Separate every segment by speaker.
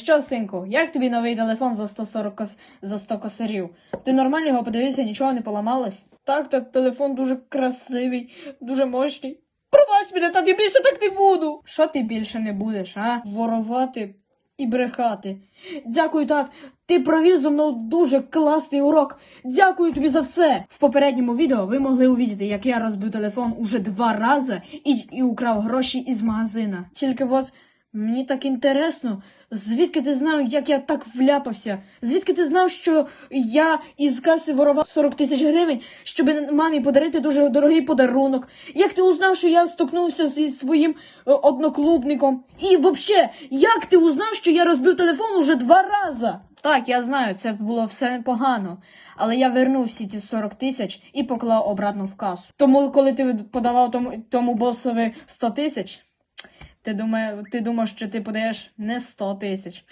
Speaker 1: Що, синку, як тобі новий телефон за 140 кос... за 100 косарів? Ти нормально його подивився, нічого не поламалось? Так, та телефон дуже красивий, дуже мощний. Пробач мене, та я більше так не буду. Що ти більше не будеш, а? Ворувати і брехати. Дякую, так. Ти провів зо мною дуже класний урок. Дякую тобі за все. В попередньому відео ви могли увидіти, як я розбив телефон уже два рази і, і украв гроші із магазина. Тільки от мені так інтересно, звідки ти знав, як я так вляпався? Звідки ти знав, що я із каси ворував 40 тисяч гривень, щоб мамі подарити дуже дорогий подарунок? Як ти узнав, що я стукнувся зі своїм е, одноклубником? І взагалі, як ти узнав, що я розбив телефон уже два рази? Так, я знаю, це було все непогано. Але я вернув всі ті 40 тисяч і поклав обратно в касу. Тому, коли ти подавав тому, тому босові 100 тисяч, ти думав, ти думав, що ти подаєш не 100 тисяч.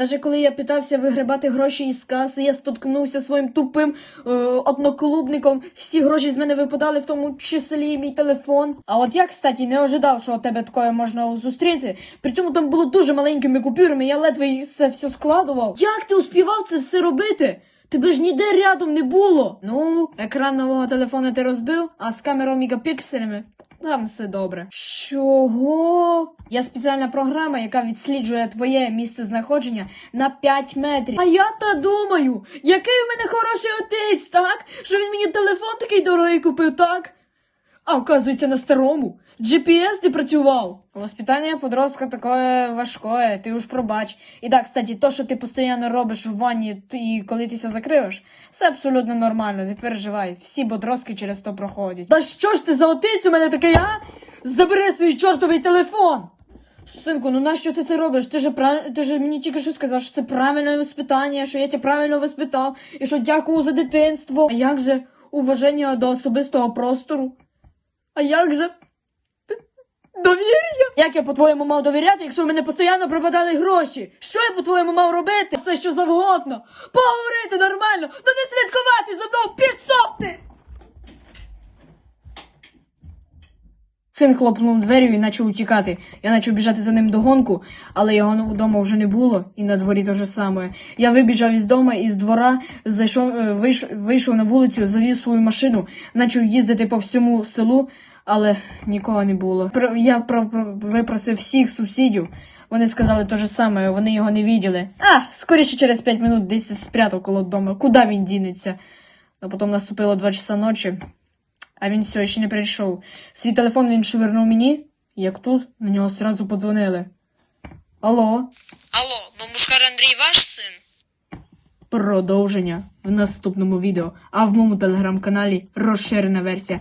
Speaker 1: Навіть коли я питався вигребати гроші із каси, я столкнувся своїм тупим е, одноклубником. Всі гроші з мене випадали, в тому числі мій телефон. А от я, кстати, не ожидав, що тебе такое можна зустріти. Причому там було дуже маленькими купюрами, я ледве це все складував. Як ти успівав це все робити? Тебе ж ніде рядом не було. Ну, екран нового телефона ти розбив, а з камерою мегапікселями там все добре. Чого? Я спеціальна програма, яка відсліджує твоє місце знаходження на 5 метрів. А я та думаю, який у мене хороший отець, так? Що він мені телефон такий дорогий купив, так? А оказується на старому. GPS не працював. Воспитання подростка таке важке, ти уж пробач. І так, кстати, то, що ти постійно робиш в ванні і коли ти ся закриваєш, це абсолютно нормально, не переживай. Всі подростки через то проходять. Та що ж ти за отець у мене такий, а? Забери свій чортовий телефон! Синку, ну нащо ти це робиш? Ти же прав... ти же мені тільки що сказав, що це правильне воспитання, що я тебе правильно воспитав, і що дякую за дитинство. А як же уваження до особистого простору? А як же довір'я? Як я по-твоєму мав довіряти, якщо в мене постійно пропадали гроші? Що я по-твоєму мав робити? Все що завгодно. Поговорити нормально, ну не слідкувати за мною, пішов ти! Син хлопнув дверю і почав утікати. Я почав біжати за ним догонку, але його вдома вже не було, і на дворі те ж саме. Я вибіжав із дому, із двора, зайшов, е, вийшов, на вулицю, завів свою машину, почав їздити по всьому селу, але нікого не було. Я про- про- випросив всіх сусідів. Вони сказали те ж саме, вони його не бачили. А, скоріше через 5 минут десь спрятав коло дому. Куди він дінеться? А потім наступило 2 часа ночі. А він все ще не прийшов. Свій телефон він швирнув мені, як тут на нього сразу подзвонили. Алло,
Speaker 2: Алло, бомбушкар Андрій ваш син?
Speaker 1: продовження в наступному відео, а в моєму телеграм-каналі розширена версія.